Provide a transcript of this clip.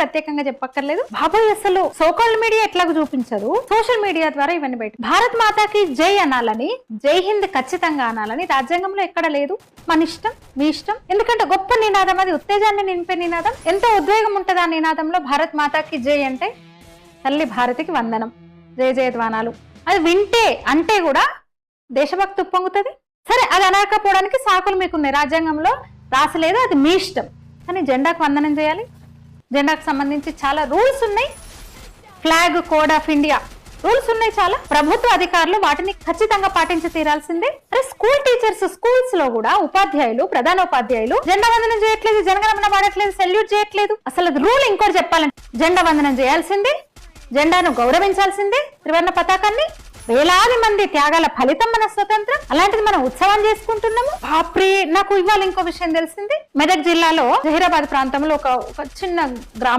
ప్రత్యేకంగా చెప్పక్కర్లేదు. బాబోయ్ అసలు సోకాల్ మీడియా ఎట్లాగో చూపించదు. సోషల్ మీడియా ద్వారా ఇవన్నీ బయట భారత్ మాతాకి జై అనాలని జై హింద్ ఖచ్చితంగా అనాలని రాజ్యాంగంలో ఎక్కడ లేదు. మన ఇష్టం మీ ఇష్టం. ఎందుకంటే గొప్ప నినాదం అది ఉత్తేజాన్ని నింపే నినాదం. ఎంతో ఉద్వేగం ఉంటుంది ఆ నినాదంలో? భారత్ మాతాకి జై అంటే తల్లి భారతికి వందనం. జయ జయధ్వానాలు. అది వింటే అంటే కూడా దేశభక్తి ఉప్పొంగుతుంది. సరే అది అనకపోవడానికి సాకులు మీకున్నాయి. రాజ్యాంగంలో రాసలేదు అది మీ ఇష్టం. కానీ జెండాకు వందనం చేయాలి. జెండాకు సంబంధించి చాలా రూల్స్ ఉన్నాయి. Flag code of India rules ఉన్నాయి చాలా. ప్రభుత్వ అధికారులు వాటిని ఖచ్చితంగా పాటించి తీరాల్సిందే. అరే స్కూల్ టీచర్స్ స్కూల్స్లో కూడా ఉపాధ్యాయులు ప్రధానోపాధ్యాయులు జెండా వందనం చేయట్లేదు జనగణమన వాడట్లేదు సెల్యూట్ చేయట్లేదు. అసలు రూల్ ఇంకోటి చెప్పాలంటే జెండా వందనం చేయాల్సిందే. జెండాను గౌరవించాల్సిందే. త్రివర్ణ పతాకాన్ని వేలాది మంది త్యాగాల ఫలితం మన స్వతంత్రం. అలాంటిది మనం ఉత్సవం చేసుకుంటున్నాము. బాప్రి నాకు ఇవాళ ఇంకో విషయం తెలిసింది. మెదక్ జిల్లాలో జహీరాబాద్ ప్రాంతంలో ఒక ఒక చిన్న గ్రామం